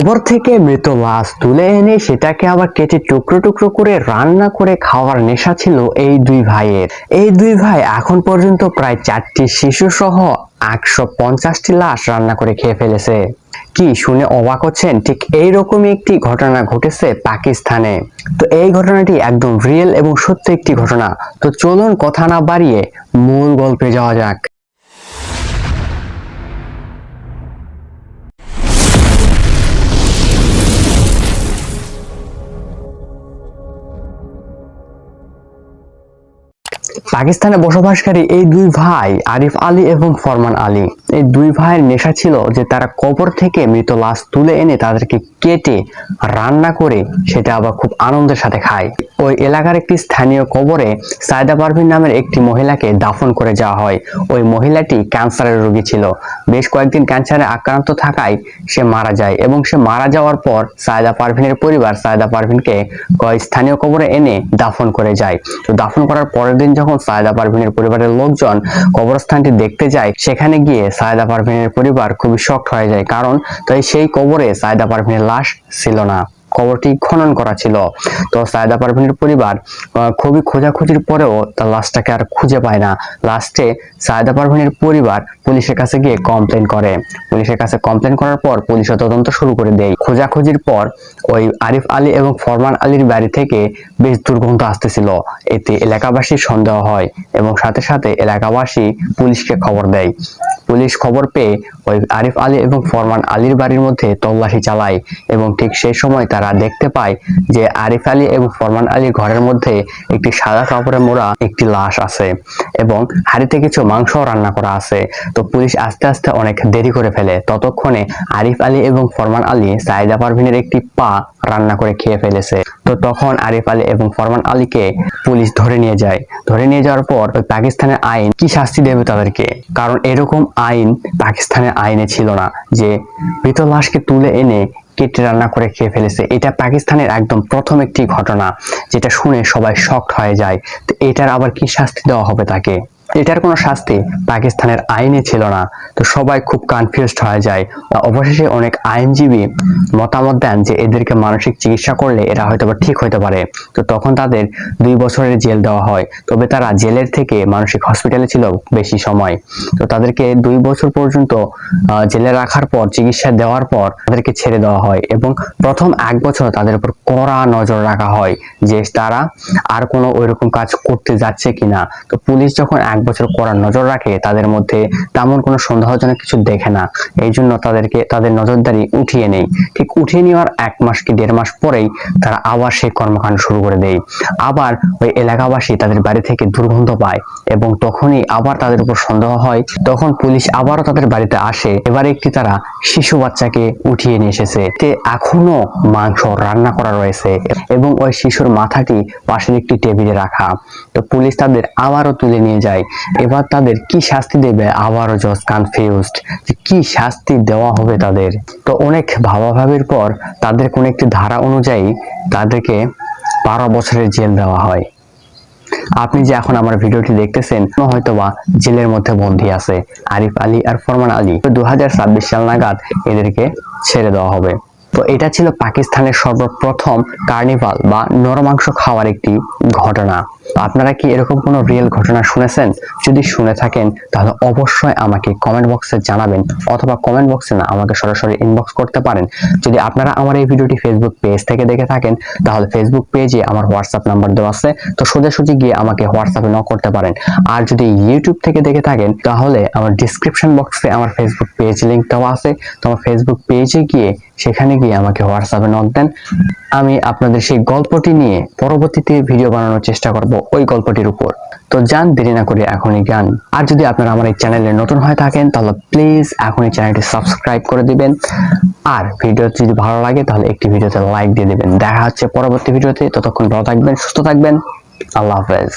কবর থেকে মৃত লাশ তুলে এনে সেটাকে আবার কেটে টুকরো টুকরো করে রান্না করে খাওয়ার নেশা ছিল এই দুই ভাইয়ের। এই দুই ভাই এখন পর্যন্ত প্রায় চারটি শিশু সহ একশো পঞ্চাশটি লাশ রান্না করে খেয়ে ফেলেছে। কি শুনে অবাক হচ্ছেন? ঠিক এইরকমই একটি ঘটনা ঘটেছে পাকিস্তানে। তো এই ঘটনাটি একদম রিয়েল এবং সত্য একটি ঘটনা। তো চলুন কথা না বাড়িয়ে মূল গল্পে যাওয়া যাক। পাকিস্তানে বসবাসকারী এই দুই ভাই, আরিফ আলী এবং ফরমান আলী, এই দুই ভাইয়ের নেশা ছিল যে তারা কবর থেকে মৃত লাশ তুলে এনে তাদেরকে কেটে রান্না করে সেটা আবার খুব আনন্দের সাথে খায়। ওই এলাকার একটি স্থানীয় কবরে সায়দা পারভিন নামের একটি মহিলাকে দাফন করে যাওয়া হয়। ওই মহিলাটি ক্যান্সারের রোগী ছিল। বেশ কয়েকদিন ক্যান্সারে আক্রান্ত থাকায় সে মারা যায় এবং সে মারা যাওয়ার পর সায়দা পারভিনের পরিবার সায়দা পারভিনকে স্থানীয় কবরে এনে দাফন করে যায়। তো দাফন করার পরের দিন যখন সায়দা পারভিনের পরিবারের লোকজন কবরস্থানটি দেখতে যায়, সেখানে গিয়ে সায়দা পারভিনের পরিবার খুবই শক্ট হয়ে যায়। কারণ তাই সেই কবরে সায়দা পারভিনের লাশ ছিল না। কবরটি খনন করা ছিল। তো সায়দা পারভিনের পরিবার খুবই খোঁজাখুঁজির পরেও তার লাশটাকে আর খুঁজে পায় না। লাস্টে সায়দা পারভিনের পরিবার পুলিশের কাছে গিয়ে কমপ্লেন করে। পুলিশের কাছে কমপ্লেন করার পর পুলিশও তদন্ত শুরু করে দেয়। খোঁজাখুঁজির পর ওই আরিফ আলী এবং ফরমান আলীর বাড়ি থেকে বেশ দুর্গন্ধ আসতেছিল। এতে এলাকাবাসীর সন্দেহ হয় এবং সাথে সাথে এলাকাবাসী পুলিশকে খবর দেয়। পুলিশ খবর পেয়ে ওই আরিফ আলী এবং ফরমান আলীর বাড়ির মধ্যে তল্লাশি চালায় এবং ঠিক সেই সময় তারা দেখতে পায় যে আরিফ আলী এবং ফরমান আলীর ঘরের মধ্যে একটি সাদা কাপড়ে মোড়া, একটি লাশ আছে এবং হাড়িতে কিছু মাংস রান্না করা আছে। তো পুলিশ আস্তে আস্তে অনেক দেরি করে ফেলে। ততক্ষণে আরিফ আলী এবং ফরমান আলী সাইদা পারভিনের একটি পা রান্না করে খেয়ে ফেলেছে। তো তখন আরিফ আলী এবং ফরমান আলীকে পুলিশ ধরে নিয়ে যায়। ধরে নিয়ে যাওয়ার পর পাকিস্তানের আইন কি শাস্তি দেবে তাদেরকে? কারণ এরকম আইন পাকিস্তানের আইনে ছিল না যে মৃত লাশকে তুলে এনে কেটে রান্না করে খেয়ে ফেলেছে। এটা পাকিস্তানের একদম প্রথম একটি ঘটনা, যেটা শুনে সবাই শকড হয়ে যায়। তো এটার আবার কি শাস্তি দেওয়া হবে তাকে? এটার কোনো শাস্তি পাকিস্তানের আইনে ছিল না। তো সবাই খুব কনফিউজড হয়ে যায়। অবশেষে অনেক আইনজীবী মতামত দেন যে এদেরকে মানসিক চিকিৎসা করলে এরা হয়তো বা ঠিক হতে পারে। তো তখন তাদের দুই বছরের জেল দেওয়া হয়। তবে তারা জেলের থেকে মানসিক হসপিটালে ছিল বেশি সময়। তো তাদেরকে দুই বছর পর্যন্ত জেলে রাখার পর, চিকিৎসা দেওয়ার পর তাদেরকে ছেড়ে দেওয়া হয় এবং প্রথম এক বছর তাদের উপর কড়া নজর রাখা হয় যে তারা আর কোনো ওইরকম কাজ করতে যাচ্ছে কিনা। তো পুলিশ যখন এক বছর কড়া নজর রাখে, তাদের মধ্যে তেমন কোনো সন্দেহজনক কিছু দেখে না। এই জন্য তাদেরকে, তাদের নজরদারি উঠিয়ে নেই। ঠিক উঠিয়ে নেওয়ার এক মাস কি দেড় মাস পরেই তারা আবার সেই কর্মকাণ্ড শুরু করে দেয়। আবার ওই এলাকাবাসী তাদের বাড়ি থেকে দুর্গন্ধ পায় এবং তখনই আবার তাদের উপর সন্দেহ হয়। তখন পুলিশ আবারও তাদের বাড়িতে আসে। এবার একটি তারা শিশু বাচ্চাকে উঠিয়ে নিয়ে এসেছে। তে এখনও মাংস রান্না করা রয়েছে এবং ওই শিশুর মাথাটি পাশের একটি টেবিলে রাখা। তো পুলিশ তাদের আবারও তুলে নিয়ে যায়। এবার তাদের কি শাস্তি দেবে? আবারও জাস্ট কনফিউজড কি শাস্তি দেওয়া হবে তাদের? তো অনেক ভাবাভাবির পর তাদের কোন একটি ধারা অনুযায়ী তাদেরকে বারো বছরের জেল দেওয়া হয়। আপনি যে এখন আমার ভিডিওটি দেখতেছেন হয়তোবা জেলের মধ্যে বন্দী আছে। আরিফ আলী আর ফরমান আলী। দু হাজার ছাব্বিশ সাল নাগাদ এদেরকে ছেড়ে দেওয়া হবে। তো এটা ছিল পাকিস্তানের সর্বপ্রথম কার্নিভাল বা নরমাংস খাওয়ার একটি ঘটনা। আপনারা কি এরকম কোনো রিয়েল ঘটনা শুনেছেন? যদি শুনে থাকেন, তাহলে অবশ্যই আমাকে কমেন্ট বক্সে জানাবেন অথবা কমেন্ট বক্সে না, আমাকে সরাসরি ইনবক্স করতে পারেন। যদি আপনারা আমার এই ভিডিওটি ফেসবুক পেজ থেকে দেখে থাকেন, তাহলে ফেসবুক পেজে আমার হোয়াটসঅ্যাপ নাম্বার দেওয়া আছে। তো সোজাসুজি গিয়ে আমাকে হোয়াটসঅ্যাপে ন করতে পারেন। আর যদি ইউটিউব থেকে দেখে থাকেন, তাহলে আমার ডিসক্রিপশন বক্সে আমার ফেসবুক পেজ লিংক দেওয়া আছে। তো আমার ফেসবুক পেজে গিয়ে সেখানে গিয়ে আমাকে হোয়াটসঅ্যাপে নক দেন। আমি আপনাদের সেই গল্পটি নিয়ে পরবর্তীতে ভিডিও বানানোর চেষ্টা করব ওই গল্পটির উপর। তো যান, দেরি না করে এখনই গান আর যদি আপনারা আমার এই চ্যানেলে নতুন হয়ে থাকেন, তাহলে প্লিজ এখনই চ্যানেলটি সাবস্ক্রাইব করে দিবেন। আর ভিডিও যদি ভালো লাগে, তাহলে একটি ভিডিওতে লাইক দিয়ে দিবেন। দেখা হচ্ছে পরবর্তী ভিডিওতে। ততক্ষণ ভালো থাকবেন, সুস্থ থাকবেন। আল্লাহ হাফেজ।